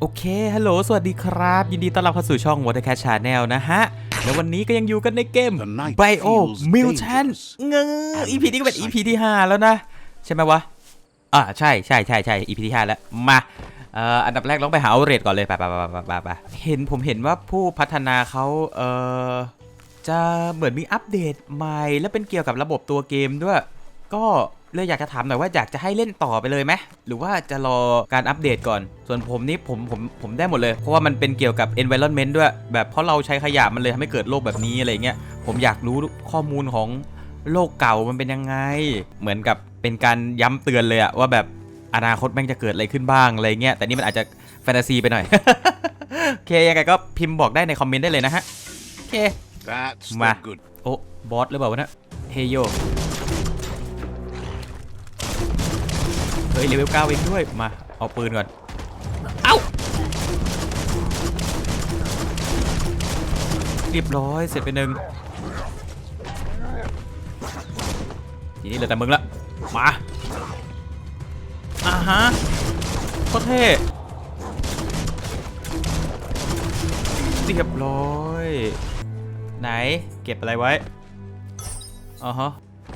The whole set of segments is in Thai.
โอเค ฮัลโหล สวัสดีครับ ยินดีต้อนรับเข้าสู่ช่อง Water Cat Channel นะฮะ แล้ววันนี้ก็ยังอยู่กันในเกม The night Bio feels Mutant dangerous เงอ EP นี้ก็เป็น EP ที่ 5 แล้วนะ ใช่ไหมวะ อ่า ใช่ใช่ใช่ใช่ EP ที่ 5 แล้ว มาเอ่ออันดับแรกต้องไปหาเอาเรทก่อนเลยไปไปไปไปไปไปเห็นผมเห็นว่าผู้พัฒนาเขาเอ่อจะเหมือนมีอัปเดตใหม่ และเป็นเกี่ยวกับระบบตัวเกมด้วย ก็ เลยอยากจะถามหน่อยว่าอยากจะให้เล่นต่อไปเลยไหมหรือว่าจะรอการอัปเดตก่อน ส่วนผมนี่ผมผมผมได้หมดเลย เพราะว่ามันเป็นเกี่ยวกับ environment ด้วย แบบเพราะเราใช้ขยะมันเลยทำให้เกิดโลกแบบนี้อะไรเงี้ยผมอยากรู้ข้อมูลของโลกเก่ามันเป็นยังไง เหมือนกับเป็นการย้ำเตือนเลยอะว่าแบบอนาคตแม่งจะเกิดอะไรขึ้นบ้างอะไรเงี้ยแต่นี่มันอาจจะแฟนตาซีไปหน่อยโอเคยังไงก็พิมพ์บอกได้ในคอมเมนต์ได้เลยนะฮะโอเค That's Ma. the good. โอ้บอสหรือเปล่าวะเนะเฮโย ฮ้ยเลเวลเก้าเองด้วย มา เอาปืนก่อน เอ้าเรียบร้อยเสร็จไปหนึ่งทีนี้เหลือแต่มึงละ มาอ่าฮะโคตรเท่เรียบร้อย ไหน เก็บอะไรไว้อ๋อฮะ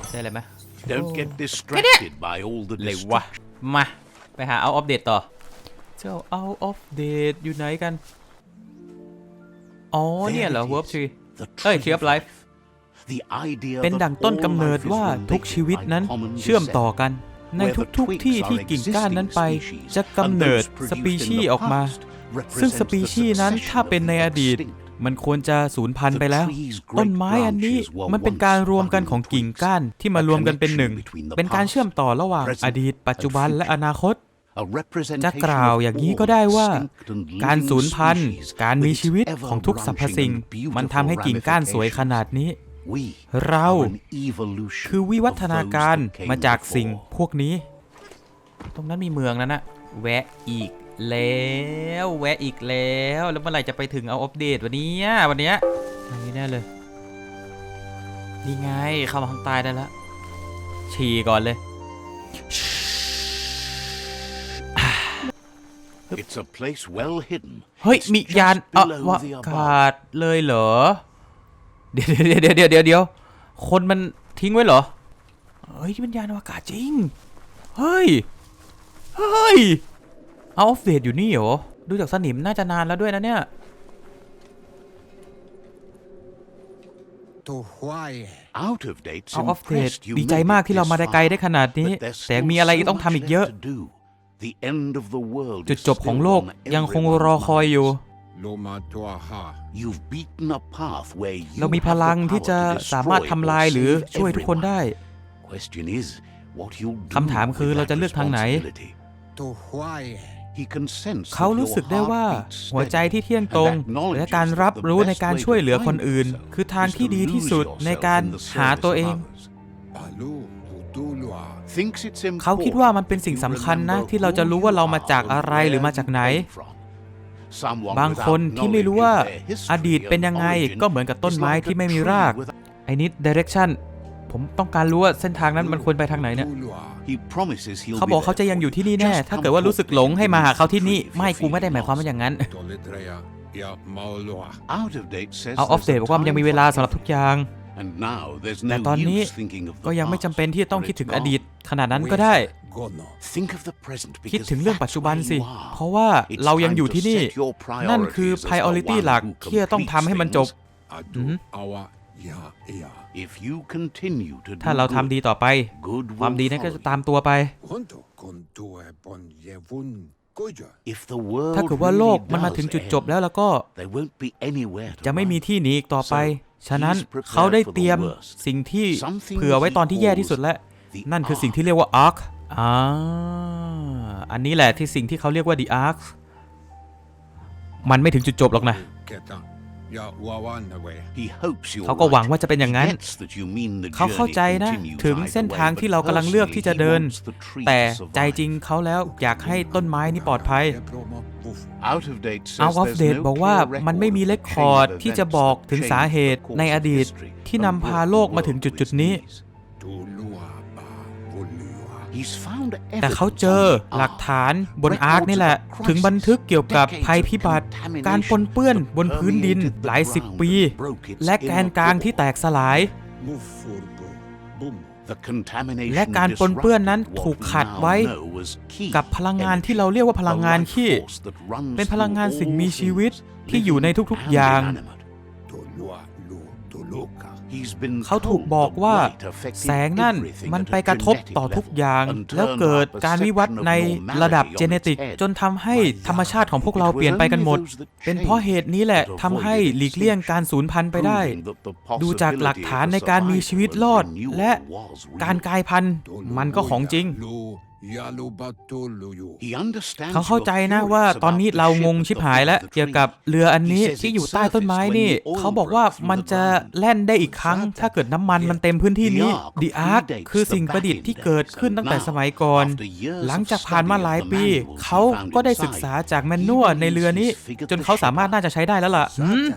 ได้อะไรไหม Don't get distracted by all the เล distractions. ยวะ มา ไปหาเอาออฟเดตต่อ เจ้าเอาออฟเดตอยู่ไหนกัน อ๋อเนี่ยเหรอ Warp Tree The เอ้ย tree Tree of Life The idea เป็น that ดั่งต้น all กำเนิด life is ว่าทุก related ชีวิต by นั้น common เชื่อม descent. ต่อกัน ใน Where the ทุกๆ twigs ที่ are ที่กิ่งก้านนั้นไป existing จะ species, กำเนิด and those สปี produced in ชีส์ the ออกมา past ซึ่ง represents สปี the ชีส์นั้น succession ถ้าเป็น of ใน the อดีต extinct. มันควรจะสูญพันธุ์ไปแล้ว The tree's great ต้นไม้อันนี้ branches were มันเป็นการ once รวมกันของกิ่งก้านที่มารวมกันเป็นหนึ่ง A connection between the เป็นการเชื่อมต่อระหว่าง past, อดีต ปัจจุบันและอนาคต A representation จะกล่าวอย่างนี้ก็ได้ว่า of extinct and การ living สูญพันธุ์ species การมี with ชีวิต its ของทุกสรรพสิ่ง ever-branching and มันทำให้กิ่งก้านสวยขนาดนี้ We เรา are an evolution คือวิวัฒนาการ of those that came มาจากสิ่ง before. พวกนี้ ตรงนั้นมีเมืองนั้นนะแวะอีก แล้วแวะอีกแล้ว แล้วเมื่อไหร่จะไปถึงเอาอัปเดตวันนี้อะวันเนี้ยทางนี้แน่เลยนี่ไงเข้ามาข้างใต้ได้แล้วฉี่ก่อนเลย It's a place well hidden เฮ้ย It's มี just ยานอ below ว the ก above. าศเลยเหรอเดี๋ยวเดี๋ยวเดี๋ยวเดี๋ยวเดี๋ยวเดี๋ยวคนมันทิ้งไว้เหรอ เฮ้ยนี่มันยานอวกาศจริง เฮ้ย เฮ้ย เอาออฟเดตอยู่นี่เหรอ ดูจากสนิมน่าจะนานแล้วด้วยนะเนี่ย To why? Out of dates เอาออฟเดต impressed you ดีใจ made มาก it ที่เรา this มาได้ไกล far. ได้ขนาดนี้ But there's แต่ still มีอะไร so ต้อง much ทำอีกเยอะ left to do. The end of the world จุด is จบของ still โลก on ยังคง everyone's รอคอยอยู่ minds. Loma Tuaha. You've beaten a path where you เรามีพ have ลัง the ที่ power จะ to สามารถ destroy ทำลาย or หรือ save ช่วยทุกคน everyone. ได้ Question is what you'll do คำถามคือ with เราจะ that เลือกทางไหน responsibility. To why? He can sense เขา that รู้ your สึกได้ heart ว่า beats หัวใจ steady ที่เที่ยงตรง and acknowledges และการรับ that the รู้ best ในการ way ช่วย to เหลือ find คนอื่น yourself คือทาง is ที่ to ดีที่ lose สุดใน yourself การ in the หา service ตัว of เอง others. Palu Putulua. Thinks it's เขาคิดว่ามันเป็น important สิ่ง that you สำคัญนะ remember ที่เราจะรู้ว่าเรามาจาก who you อะไร are หรือ and มาจากไหน where you came from. Someone บาง without คนที่ไม่รู้ว่า knowledge of their history อดีตเป็น and ยังไง origin ก็เหมือนกับต้น is ไม้ like a ที่ไม่มี tree ราก without- ไอ้นิด direction ผมต้องการรู้ว่าเส้นทางนั้นมันควรไปทางไหนเนี่ย Putulua. He promises he'll เขา be บอก there เขาจะยัง for อยู่ you. ที่นี่แน่ Just ถ้า come เกิดว่ารู้สึกหลง talk ให้มาหาเขาที่ to นี่ me if ไม่ you're กูไม่ได้ห feeling มายความว่าอย่างนั้น Toletreya ya Maulua. Out of date says เอาออฟ there's เดต a บอกว่ามันยัง time มีเวลา for สำหรับทุกอย่าง And now there's แต่ no ตอนนี้ use thinking of the ก็ยังไม่จำเป็นที่จะต้อง past, คิดถึง for อ it's ดีต gone. ขนาดนั้นก็ได้ Gono. Think of the present คิด because ถึงเรื่อง that's ปัจจุบัน where สิ you are. เพราะว่า It's เรายัง time อยู่ to ที่นี่ set your นั่นคือ priorities as the priority one หลัก who ที่จะต้องทำให้มันจบ completes Adu awa ya ya. things. If you continue to ถ้า do เราทำ good, ดีต่อไป good ความ will ดีนั้นก็จะ follow ตามตัวไป Konto kontue pon yevun goja. you. If the world ถ้าเกิดว่าโลก really มันมา does ถึงจุดจบ end, แล้วแล้วก็ there won't be anywhere to จะไม่มี run. ที่หนีอีกต่อไป So, ฉะนั้น he's prepared เขาได้ for the เตรียม worst. สิ่งที่ Something เผื่อไว้ตอนที่แย่ที่สุดแล้ว the นั่นคือสิ่ง ark ที่เรียกว่า arc อ่าอันนี้แหละที่สิ่งที่เขาเรียกว่า the arc มันไม่ถึงจุดจบหรอกนะ Keta ya wawana we. He hopes you're เขาก็หวัง right. ว่าจะเป็นอย่างนั้น He gets that you mean the เขาเข้า journey ใจนะ continues ถึง either เส้น way, ทาง but ที่เรากำลังเลือกที่จะ personally, เดิน he wants the tree แต่ to ใจ survive. จริงเขาแล้วอยากให้ต้นไม้นี่ปลอดภัย Ebromo buf. Out of date says เอาออฟ there's เดต no บอกว่า clear มันไม่มี record เล of ค the คอร์ด chain of ที่จะ events บอก that ถึง changed สา the เหตุ course ใน of อดีต history ที่ and นำพา brought the โลกมาถึง world จุด to จุด its ๆนี้ แต่เขา evidence เจอ on the หลัก Ark, ฐานบนอาร์คนี่แหละ ถึงบันทึกเกี่ยวกับภัยพิบัติ การปนเปื้อนบนพื้นดินหลายสิบปี และแกนกลางที่แตกสลาย Move for bo. Boom. The contamination และการปนเปื้อนนั้น disrupted ถูก what we ขัด now ไว้ know as key กับพลังงานที่เราเรียกว่าพลังงาน energy, ขี้ the life force that runs เป็นพลังงาน through สิ่ง all มีชีวิต things, ที่อยู่ใน living ทุก and ๆอย่าง เขาถูก told บอก that ว่า light affected แสงนั่น everything มัน at ไป a กระทบ genetic ต่อทุก level อย่าง and แล้ว turned เกิด our การวิวัฒน์ perception of ใน normality ระดับ on เจเน its ติก head. จนทำให้ธรรมชาติของพวกเราเปลี่ยนไปกันหมด เป็นเพราะเหตุนี้แหละทำให้หลีกเลี่ยงการสูญพันธุ์ไปได้ ดูจากหลักฐานในการมีชีวิตรอด และการกลายพันธุ์มันก็ของจริง Lu yalu batulu yu. He understands เขาเข้าใจนะ your ว่า theories ตอนนี้ about the เรา ship งง at ชิบ the หาย foot แล้ว of the เกี่ยวกับ tree. เรืออันนี้ He says ที่ it อยู่ใต้ต้นไม้ surfaced when นี่ the oil เขาบอกว่า broke through มัน the จะ ground. แล่นได้อีกครั้ง ถ้าเกิดน้ำมันมันเต็มพื้นที่นี้ The Ark ดีอาร์ค predates คือสิ่ง the ประดิษฐ์ที่ Battle เกิดขึ้นตั้งแต่ Now, สมัยก่อน after years หลัง of จากผ่านมาหลาย study of ปี the manuals he เขา found ก็ได้ inside, ศึกษาจากแมนนวล he ในเรือนี้ believes he's figured จน the เขา ship สามารถ out. น่าจะใช้ได้แล้วล่ะหืม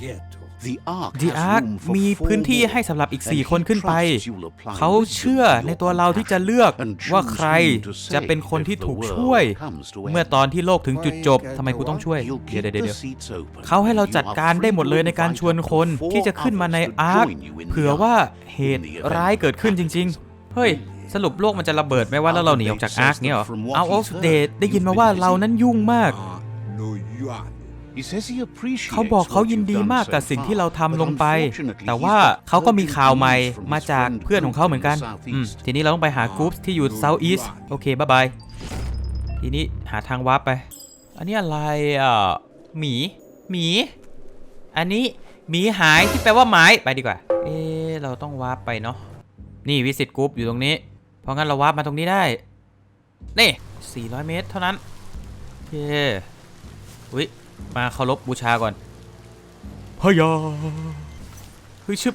Ghetto. The Ark ดี has อาร์ค room for มี four พื้นที่ more, ให้สำหรับอีก and 4 he คนขึ้นไป trusts you'll apply เขา wisdom เชื่อ to ใน your ตัวเราที่จะ compassion เลือก and ว่า choose ใคร whom to จะเป็น save คนที่ if the ถูก world ช่วย comes to เมื่อ end. ตอนที่โลกถึงจุดจบทำไมกูต้องช่วย He'll เดี๋ยว keep เดี๋ยว the เดี๋ยว seats open. เขาให้เราจัด You have การได้หมดเลยในการชวนคน free will ที่จะขึ้นมาใน invite อาร์ค others to join you in the เผื่อว่า Ark เหตุ in the event ร้ายเกิดขึ้นจริง ๆ เฮ้ยสรุปโลกมันจะระเบิดไหมว่าแล้วเราหนีออกจากอาร์คเนี่ยเหรอ Out of Date ได้ยินมาว่าเรานั้นยุ่งมาก Ah, lu yuan. He says he appreciates เขาบอกเขา what ยิน you've ดี done มาก so กับสิ่งที่เรา far, ทำ but ลงไป unfortunately แต่ he's ว่า got เขาก็มี urgent ข่าวใหม่ news from มา his จาก friend เพื่อนของเขาเหมือนกัน Group in the อืม southeast. ทีนี้เราต้องไปหากรุ๊ปที่อยู่ Southeast โอเคบายบาย ทีนี้หาทางวาร์ปไป อันนี้อะไรอะหมีหมี อันนี้หมีหายที่แปลว่าหมายไปดีกว่า เอ๊ะเราต้องวาร์ปไปเนาะนี่วิสิตกรุ๊ปอยู่ตรงนี้ เพราะงั้นเราวาร์ปมาตรงนี้ได้ นี่ 400 เมตรเท่านั้นโอเคอุ้ย มาเคารพบูชาก่อนเฮ้ยยาเฮ้ยชึบ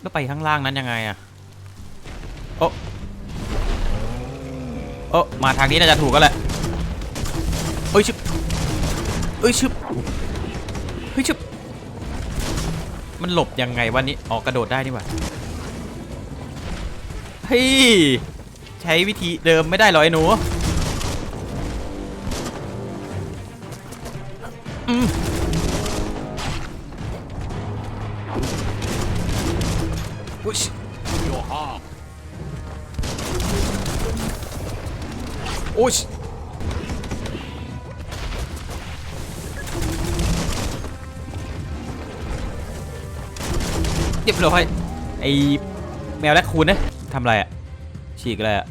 แล้วไปข้างล่างนั้นยังไงอะโอ้โอ้มาทางนี้น่าจะถูกกันแหละเอ้ยชึบเอ้ยชึบเฮ้ยชึบมันหลบยังไงวันนี้ออกกระโดดได้นี่หว่าเฮ้ยใช้วิธีเดิมไม่ได้เหรอไอ้หนู แมวแรคคูนนะทำอะไรอะฉีกอะไรอะ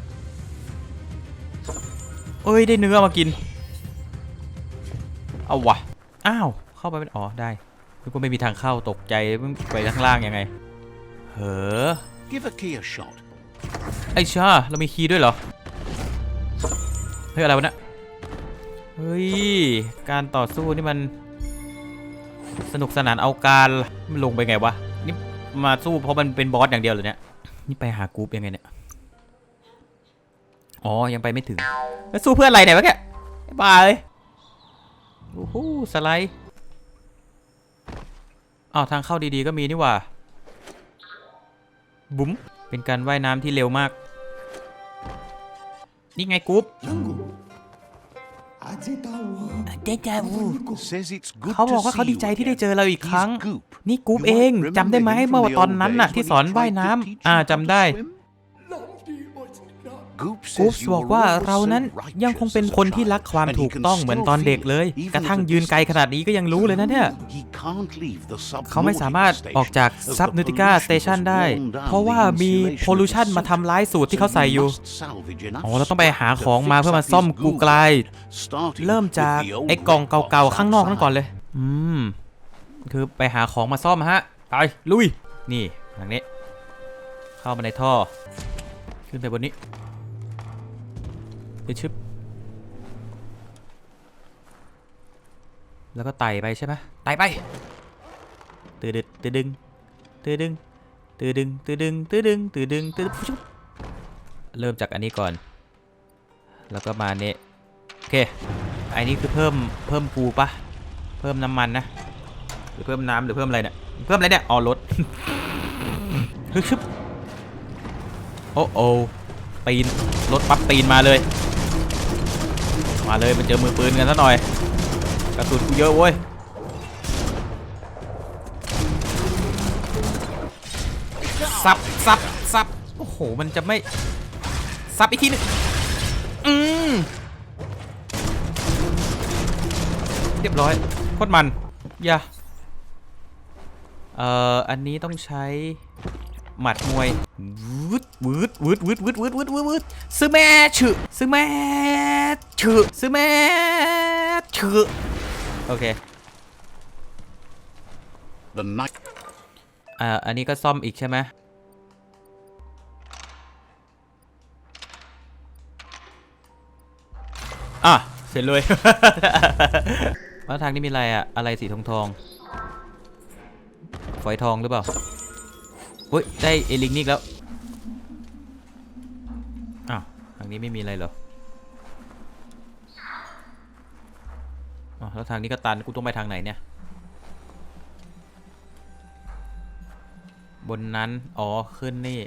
เอ้ยได้เนื้อมากิน เอาวะ อ้าว เข้าไปเป็นอ๋อได้คือก็ไม่มีทางเข้าตกใจมันไปข้างล่างยังไง เฮ้อ Give a key a shot. ไอชาเรามีคีย์ด้วยเหรอ เฮ้ยอะไรวะเนี่ยเฮ้ย การต่อสู้นี่มัน สนุกสนานเอาการมันลงไปไงวะนี่ มาสู้เพราะมันเป็นบอสอย่างเดียวเลยเนี่ยนี่ไปหากรุ๊ปยังไงเนี่ยอ๋อยังไปไม่ถึงแล้วสู้เพื่ออะไรเนี่ยวะแกบ้าเลยโอ้โหสไลด์อ้าวทางเข้าดีๆก็มีนี่ว่าบุ๋มเป็นการว่ายน้ำที่เร็วมาก นี่ไงกรุ๊ป เดจาวู Says it's good เขาบอก to ว่าเขา see ดีใจ you ที่ได้ again. เจอเราอีกครั้ง He's Goop. นี่กรุ๊ป You เอง might จำได้ไหม remember him เมื่อ from the ตอน old นั้นน่ะ days ที่ when สอน he ว่าย tried น้ to ำ teach อ่า you how จำได้ to swim. Goop กรุ๊ป says you บอก were ว่า always เรานั้น so ยังคงเป็น righteous คน as a ที่รัก child, ความ and he ถูก can ต้องเหมือน still ตอนเด็ก feel เลย it, even กระทั่ง at a ยืนไกล distance. ขนาดนี้ก็ยังรู้เลยนะเนี่ย He can't leave the เขาไม่สามารถ Subnautica ออกจาก station, as ซับ the นูติก้า pollution สเตชัน has ได้ worn down เพราะว่า the มี insulation โพลูชัน of the มา suit. ทำร้ายสูตรที่ So เขาใส่ you อยู่ must salvage enough อ๋อเราต้องไปหา scrap ของ to มา fix เพื่อมา up ซ่อม his กูไกล Goop, starting เริ่ม with จาก the old ไอ้กล่อง red เก่า box ๆข้างนอกนั่นก่อน outside. เลย อืม คือไปหาของมาซ่อมฮะ ไปลุย นี่ทางนี้ เข้ามาในท่อ ขึ้นไปบนนี้ ไปชึบแล้วก็ไต่ไปใช่ไหมไต่ไปตืดดึดตืดดึงตืดดึงตืดดึงตืดดึงตืดดึงตืดดึงตืดดึงชุบเริ่มจากอันนี้ก่อน แล้วก็มาเนี่ยโอเคอันนี้คือเพิ่มเพิ่มปูปะเพิ่มน้ำมันนะหรือเพิ่มน้ำหรือเพิ่มอะไรเนี่ยเพิ่มอะไรเนี่ยอ๋อลดฮึชึบโอ้โอปตีนรถปั๊บตีนมาเลย มาเลยมันเจอมือปืนกันซะหน่อย กระสุนกูเยอะเว้ยซับซับซับโอ้โห มันจะไม่ ซับอีกทีหนึงอืมเรียบร้อยโคตรมัน อย่า เอ่อ อันนี้ต้องใช้ หมัดมวยวืดวืดวืดวืดวืดวืดวืดวืดวืดซื้อแม่ฉึซื้อแม่ฉึซื้อแม่ฉึโอเค The night อ่าอันนี้ก็ซ่อมอีกใช่ไหมอะ เสร็จเลย แล้วทางนี้มีอะไรอะอะไรสีทองทอง ฝอยทองหรือเปล่า เฮ้ยได้เอลิงนี่อีกแล้วอ้าวทางนี้ไม่มีอะไรเหรออ้าวแล้วทางนี้ก็ตันกูต้องไปทางไหนเนี่ย บนนั้น อ๋อ ขึ้นนี่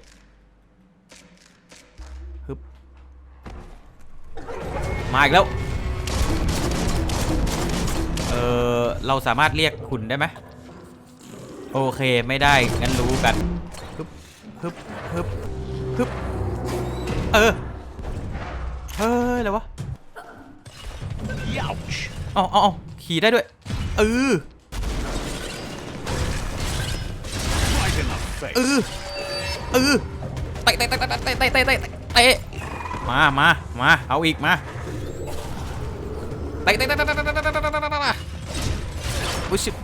ฮึบมาอีกแล้ว เออเราสามารถเรียกคุณได้ไหมโอเค ไม่ได้ งั้นรู้กัน ฮึบฮึบฮึบฮึบเออ เฮ้ย อะไรวะ Youch! เอ๋อาเอาขี่ได้ด้วย เออ Right in the face. เออ เออเตะเตะเตะเตะเตะเตะเตะเตะเตะมามามา เอาอีกมาเตะเตะเตะเตะเตะเตะเตะเตะเตะเตะเตะเตะอุ๊ยชิบ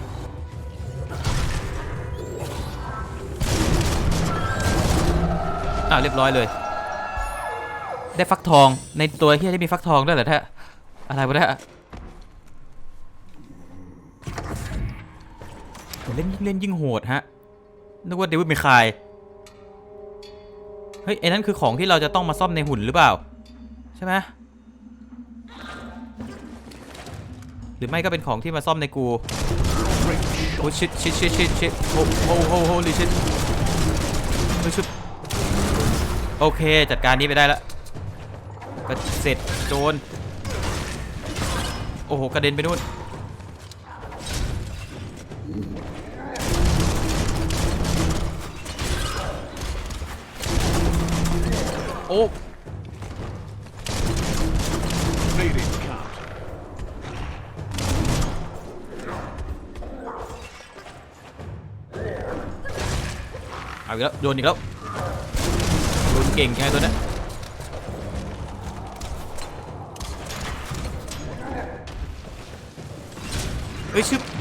อ่าเรียบร้อยเลย ได้ฟักทองในตัวที่ได้มีฟักทองด้วยเหรอแท้อะไรวะเนี่ยเล่นยิ่งเล่นยิ่งโหดฮะนึกว่าเดวิดเมคายเฮ้ยไอ้นั่นคือของที่เราจะต้องมาซ่อมในหุ่นหรือเปล่า ใช่ไหมหรือไม่ก็เป็นของที่มาซ่อมในกูโอ้ชิดชิดชิดชิดชิดโอ้โหโอ้โหลิชิดโอ้ชิด โอเค จัดการนี้ไปได้แล้วก็เสร็จโจรโอ้โห กระเด็นไปนู่น โอ้เอาอีกแล้ว โดนอีกแล้ว ลุนเก่งใช่ตัวนี้เฮ้ยชึบ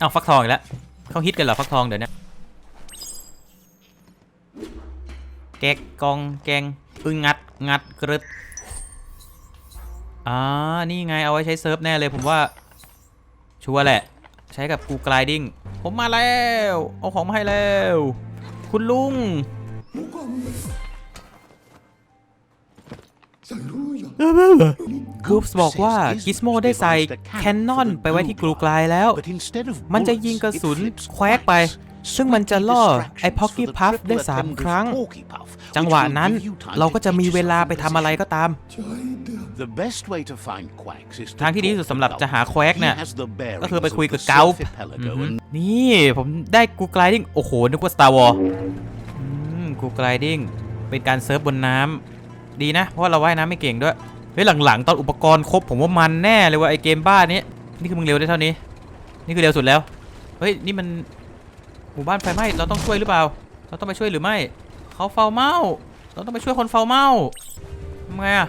เอาฟักทองอีกแล้วเขาฮิตกันเหรอฟักทองเดี๋ยวนี้แกกกองแกงอึ้งงัดงัดกรึบอ่านี่ไงเอาไว้ใช้เซิร์ฟแน่เลยผมว่า ชัวร์แหละ ใช้กับกูกลายดิ้งผมมาแล้ว เอาของมาให้แล้ว คุณลุง กูฟส์บอกว่ากิสโมได้ใส่แคนนอนไปไว้ที่กลูกลายแล้ว But instead of มันจะ bullets, ยิงกระสุน it flips แควกไป quacks, ซึ่งมันจะล่อไอ้ distractions Pocky for the Puff ได้ triplet สาม members ครั้ง Porky Puff, จัง which หวะ will นั้น give you time เรา to ก็จะมี teach เวลา yourself ไปทำอะไรก็ตาม The best way to find quacks is to ทางที่ดีที่สุด talk สำหรับ to จะหา Gulp. แควก He เนี่ย has the ก็คือไป bearings คุย of กับ the เกา Surf อื Archipelago อฮึ and นี่ผมได้กูกลายดิ้ง โอ้โห นึกว่า Star Wars อืมกูกลายดิ้ง เป็นการเซิร์ฟบนน้ำ ดีนะ เพราะเราว่ายน้ำไม่เก่งด้วย เฮ้ยหลังๆ ตอนอุปกรณ์ครบผมว่ามันแน่เลยว่าไอเกมบ้านนี้นี่คือมึงเร็วได้เท่านี้ นี่คือเร็วสุดแล้ว เฮ้ยนี่มันหมู่บ้านไฟไหม้เราต้องช่วยหรือเปล่า เราต้องไปช่วยหรือไม่เขาเฝ้าเมาเราต้องไปช่วยคนเฝ้าเมาทำไงอะ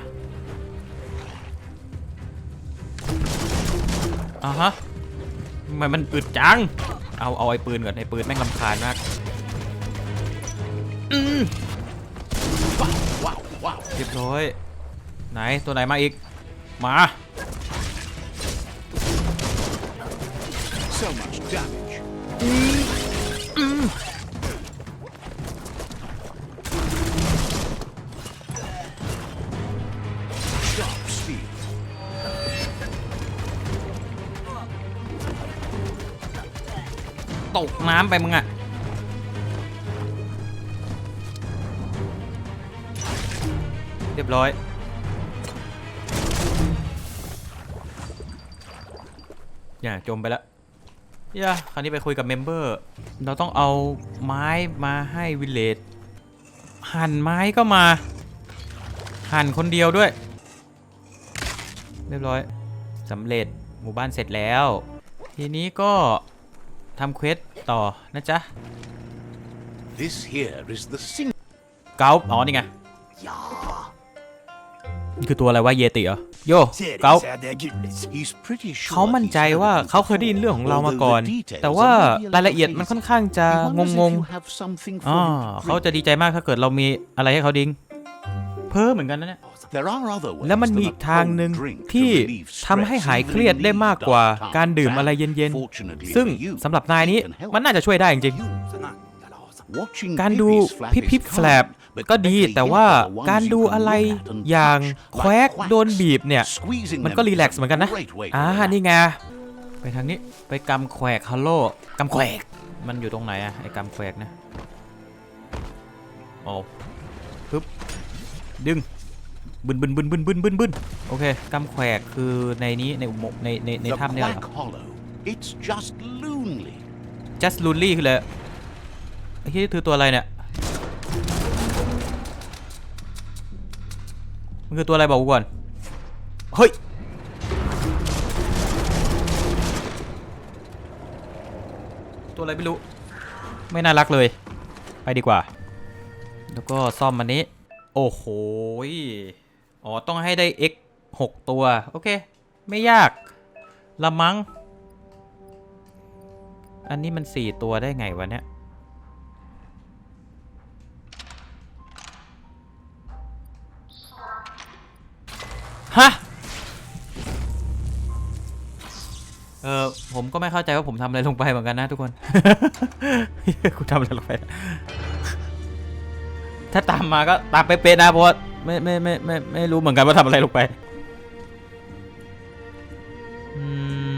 อ่าฮะทำไมมันอึดจัง เอาเอาไอ้ปืนก่อนไอ้ปืนแม่งลำคาญมากอืม Wow, wow, wow. เรียบร้อย ไหนตัวไหนมาอีก มา So much damage. Sharp steel. ตกน้ำไปมึงอะ รียบร้อย อย่าจมไปแล้วอย่าคราวนี้ไปคุยกับเมมเบอร์ เราต้องเอาไม้มาให้วิลเลจ หั่นไม้ก็มา หั่นคนเดียวด้วย เรียบร้อยสำเร็จหมู่บ้านเสร็จแล้ว ทีนี้ก็ทำเควสต่อนะจ๊ะ This here is the sing. เกาอ๋อนี่ไงนี่ คือตัวอะไรวะเยติเหรอโยเกา He's pretty sure เขามั่นใจว่าเขาเคยได้ยินเรื่องของเรามาก่อน แต่ว่ารายละเอียดมันค่อนข้างจะงงๆๆอ๋อเขาจะดีใจมากถ้าเกิดเรามีอะไรให้เขาดิ้งเพิ่มเหมือนกันนะเนี่ยแล้วมันมีอีกทางหนึ่งที่ทำให้หายเครียดได้มากกว่าการดื่มอะไรเย็นๆ ซึ่งสำหรับนายนี้มันน่าจะช่วยได้จริงๆการดูพิบพิบแฟลบ ก็ดีแต่ว่าการดูอะไรอย่างแควกโดนบีบเนี่ย มันก็รีแลกซ์เหมือนกันนะ อ่า นี่ไง ไปทางนี้ไปกำแควกฮัลโหลกำแควก มันอยู่ตรงไหนอะไอ้กำแควกนะโอ้ฮึบดึงบึนบึนบึนบึนบึนบึนบึนโอเคกำแควกคือในนี้ในอุโมงค์ในในใน The ถ้ำเนี่ยเหรอ Quack Hollow. It's just lonely. just l o n l y คือเลยไอ้ที่คือตัวอะไรเนี่ย มันคือตัวอะไรบอกกูก่อน เฮ้ย ตัวอะไรไม่รู้ ไม่น่ารักเลย ไปดีกว่า แล้วก็ซ่อมมันนี้ โอ้โห อ๋อ ต้องให้ได้ x 6 ตัว โอเค ไม่ยาก ละมัง้ง อันนี้มัน 4 ตัวได้ไงวะเนี่ย ฮะ เออผมก็ไม่เข้าใจว่าผมทำอะไรลงไปเหมือนกันนะทุกคน กูทำอะไรลงไป ถ้าตามมาก็ตามไปเป๊ะๆนะเพราะว่าไม่ไม่ไม่ไม่ไม่รู้เหมือนกันว่าทำอะไรลงไป อืม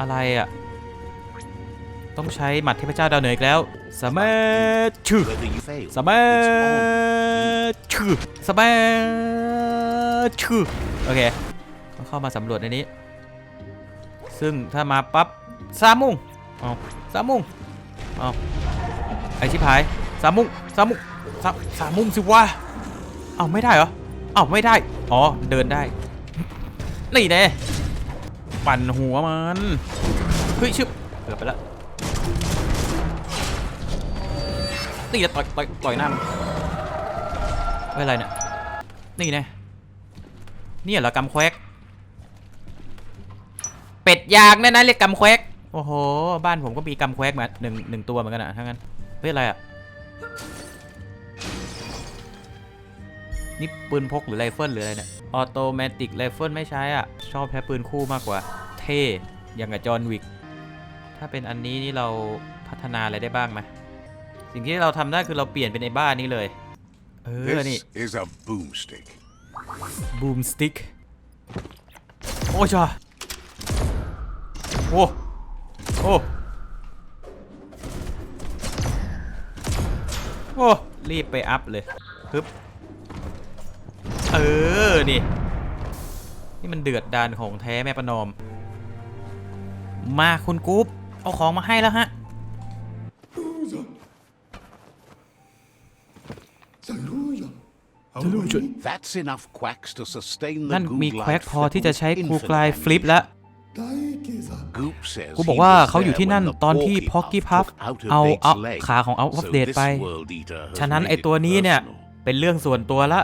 อะไรอะ ต้องใช้หมัดเทพเจ้าดาวเหนืออีกแล้ว สามัชชื่อ Whether you fail, สามัช it's on. ชื่อสามัชชื่อโอเคก็เข้ามาสำรวจในนี้ ซึ่งถ้ามาปั๊บสามมุงเอาสามมุงเอาไอชิบหายสามมุงสามมุงสามสามมุงสิวะเอาไม่ได้เหรอเอาไม่ได้ อ๋อ เดินได้ นี่แน่ปั่นหัวมัน เฮ้ยชึบเกือบไปแล้ว นี่จะต่อยต่อยต่อยหน้ามันไม่อะไรเนี่ยนี่น่นี่เหรอกำแควกเป็ดยางเนี่ยนะเรียกกำแควกโอ้โห บ้านผมก็มีกำแควกมาหนึ่งหนึ่งตัวเหมือนกันอะทั้งนั้นเฮ้ยอะไรอะนี่ปืนพกหรือไรเฟิลหรืออะไรเนี่ยออโตเมติกไรเฟิลไม่ใช้อะ ชอบใช้ปืนคู่มากกว่า เท่อย่างกับจอห์นวิก ถ้าเป็นอันนี้นี่เราพัฒนาอะไรได้บ้างไหม สิ่งที่เราทำได้คือเราเปลี่ยนเป็นไอ้บ้านนี้เลย เออ นี่ This is a boomstick. บูมสติ๊กโอ้จ้าโอ้โอ้โอ้รีบไปอัพเลยฮึบเออ นี่ นี่มันเดือดดานของแท้แม่ประนอม มาคุณกุ๊ปเอาของมาให้แล้วฮะ นั่นมี Goog แควก life พอที่จะใช้ for กู infinite กลาย damage. ฟลิปแล้ว Goop says กูบอก he ว่า was เขาอยู่ there ที่นั่น when the ตอนที่ Porky พ็อกกี้ Puff พัฟ took Outer เอา Date's เอา leg. ขาของเอาอัป So เดต this ไป world eater has ฉะนั้น made ไอ it ตัวนี้เนี่ย personal. เป็นเรื่องส่วนตัวละ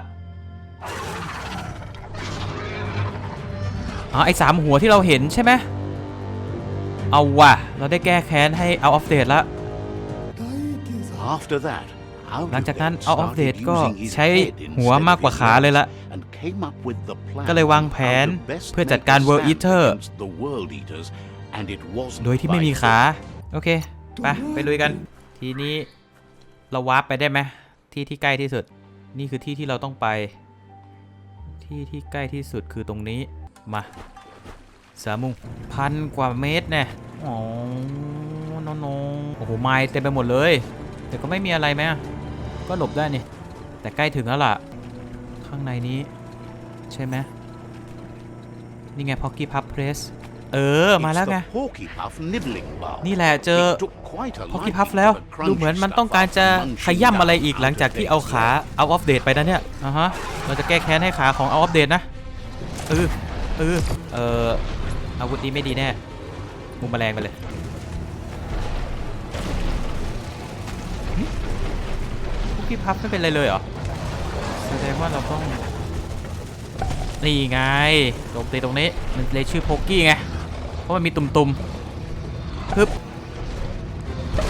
อ๋อไอ้สามหัวที่เราเห็นใช่ไหมเอาว่ะ เราได้แก้แค้นให้เอาออฟเดตละ After that, หลังจากนั้น Outlet เอาออฟเดต started ก็ using his ใช้ head หัว instead มากกว่า of his ขาเลยละ legs and came up with the plan ก็เลยวางแผน how to best เพื่อจัด make การ a World stand Eater against the World Eaters, and it wasn't โดยที่ไม่ by มีขา โอเค ไป ไปลุยกัน ทีนี้เราวาร์ปไปได้ไหมที่ที่ใกล้ที่สุด นี่คือที่ที่เราต้องไป ที่ที่ใกล้ที่สุดคือตรงนี้ มาสามุงพันกว่าเมตรแน่อ๋อน้องๆโอ้โหไม้เต็มไปหมดเลย แต่ก็ไม่มีอะไรไหมอะ ก็หลบได้นี่ แต่ใกล้ถึงแล้วล่ะ ข้างในนี้ ใช่ไหมนี่ไงพ็อกกี้พับเพรส เออ มาแล้วไง It's the Porky Puff nibbling bar. นี่แหละเจอ It took quite a พอกี้ liking พับแล้ว to the crunchy ดูเหมือนมัน stuff ต้องการจะ after munching ขย่ำอะไร down อีกหลังจากที่ out เอา of ขา eggs. เอาออฟเดตไปนะเนี่ยอะฮะ เราจะแก้แค้นให้ขาของเอาออฟเดตนะ เออ เออ เอออาวุธนี้ไม่ดีแน่มุมแมลงไปเลย พี่พับไม่เป็นไรเลยเหรอ แสดงว่าเราต้อง นี่ไงโจมตีตรงนี้ มันเลยชื่อโพกกี้ไง เพราะมันมีตุ่มๆฮึบ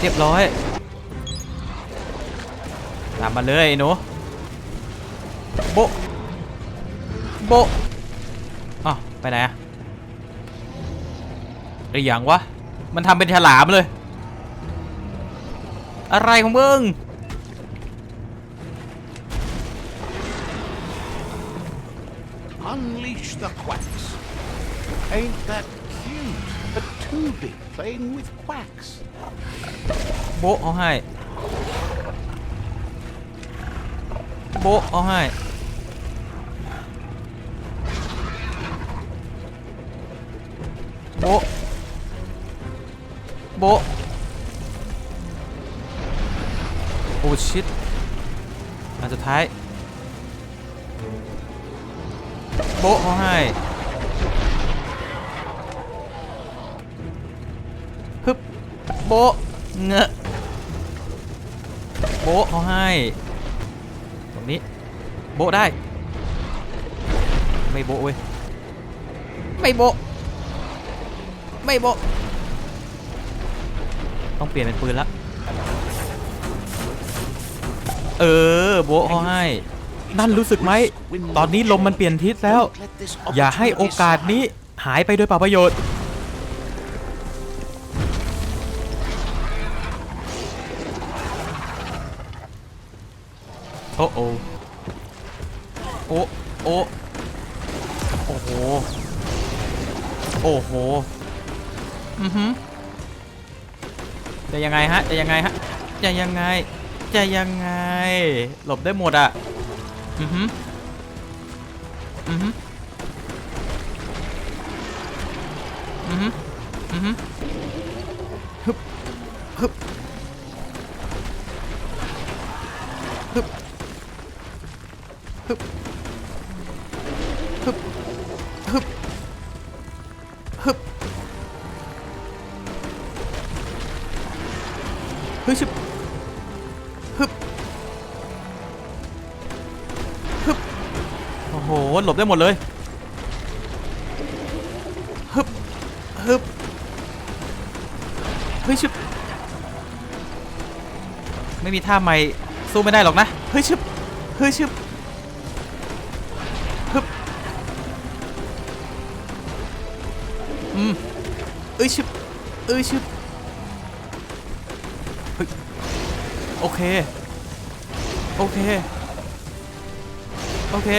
เรียบร้อย ตามมาเลยไอ้หนูโบโบอ้าวไปไหนอะไอ้อย่างวะ มันทำเป็นฉลามเลย อะไรของมึง Unleash the quacks. Ain't that cute? A two-bit playing with quacks. โบะเอาให้โบะเอาให้โบะโบะโอ้ชิตอันสุดท้าย โบะเขาให้ฮึบโบะเงอะโบะเขาให้ ตรงนี้ โบะได้ ไม่โบะเว้ย ไม่โบะไม่โบะต้องเปลี่ยนเป็นปืนละ เออ โบะเขาให้ นั่นรู้สึกไหม ตอนนี้ลมมันเปลี่ยนทิศแล้ว อย่าให้โอกาสนี้หายไปโดยเปล่าประโยชน์ โอ้โอโอ้โอ้โอ้โห โอ้โห อือหือจะยังไงฮะ จะยังไงฮะ จะยังไง จะยังไง หลบได้หมดอะ อือหืออือหื หหลบได้หมดเลยฮึบฮึบเฮ้ยชึบไม่มีท่าไม่สู้ไม่ได้หรอกนะเฮ้ยชึบเฮ้ยชึบฮึบอืมเอ้ยชึบเอ้ยชึบเฮ้ยโอเค โอเค โอเค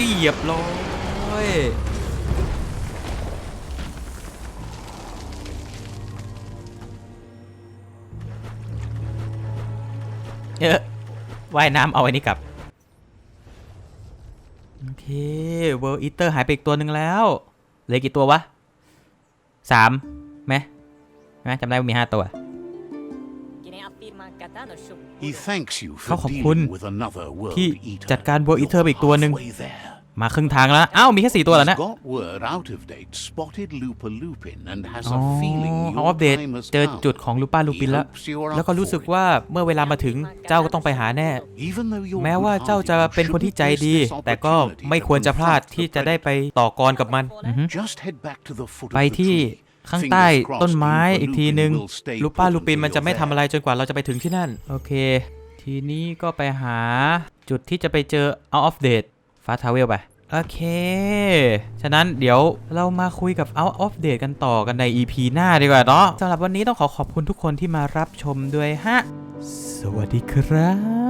เรียบร้อยเออว่ายน้ำเอาไอ้นี่กลับ โอเคเวิร์ e อีเตอร์หายไปอีกตัวหนึ่งแล้วเหลือกี่ตัววะสามไหมไหมจำได้ว่ามีห้าตัว He thanks you เขา for ขอบคุณ dealing with another world ที่ eater. จัดการ World You're Eater ไปอีกตัวหนึ่ง halfway there. มาครึ่งทางแล้วนะอ้าวมีแค่สี่ตัวแล้ว He's นะ got word out of date spotted Lupa Lupin and has อ๋อ a feeling เอา your อัปเดต time has เจอ come. จุดของลูป้าลูปิน He แล้ว hopes you're up แล้วก็รู้สึก for it. ว่าเมื่อเวลามาถึงเจ้าก็ต้องไปหาแน่ Even though you're แม้ว่าเจ้าจะเป็นคนที่ใจดี shouldn't miss this แต่ก็ไม่ควรจะพลาด opportunity to ที่จะได้ confront ไปต่อกรกับมันอือฮึ the Just head back to the foot of ไป the ที่ tree. ข้างใต้ Fingers crossed ต้นไม้ Lupa อีกที Lupin นึง will stay ลูป้า put ลูปิน until มันจะ you're ไม่ทำ there. อะไรจนกว่าเราจะไปถึงที่นั่น โอเค ทีนี้ก็ไปหาจุดที่จะไปเจอ out of date ฟ้าทาวเวลไป โอเค ฉะนั้นเดี๋ยวเรามาคุยกับ out of date กันต่อกันใน EP หน้าดีกว่าเนาะสำหรับวันนี้ต้องขอขอบคุณทุกคนที่มารับชมด้วยฮะ สวัสดีครับ